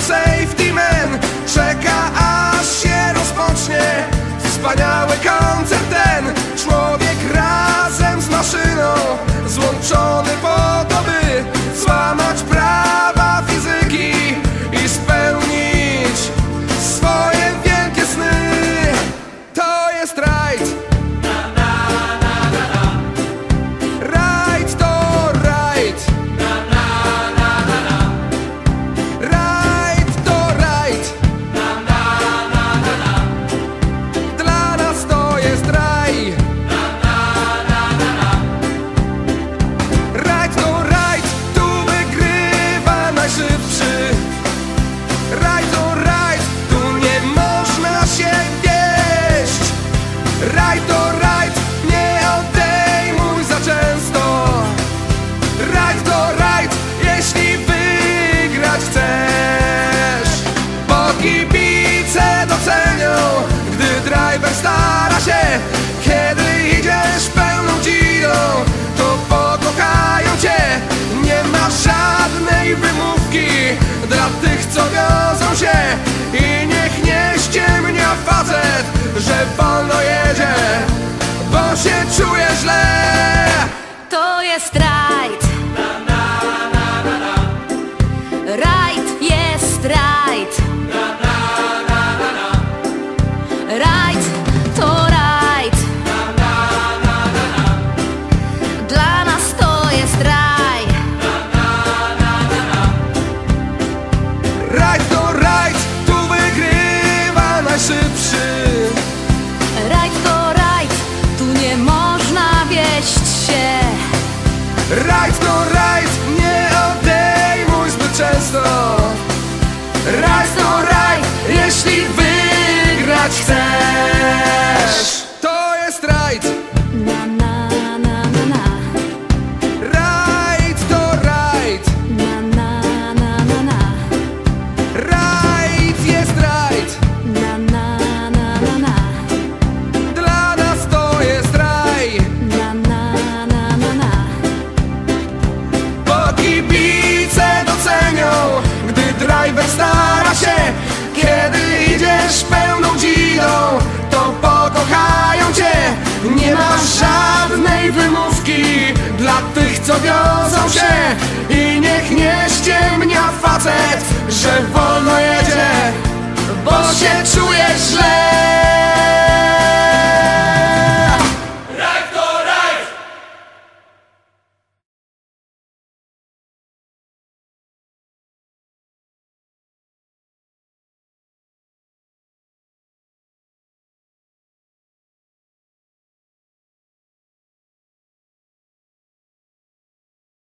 safety man. Czeka aż się rozpocznie. Wspaniały koncert ten. Człowiek razem z maszyną Złączony driver stara się Kiedy idziesz pełną dzidą, to pokochają cię Nie ma żadnej wymówki dla tych, co wiozą się I niech nie ściemnia facet, że wolno jedzie Bo się czuje źle To jest rajd. Rajd jest rajd. Rajd driver stara się. Kiedy idziesz pełną dzidą, to pokochają cię. Nie ma żadnej wymówki dla tych, co wiozą się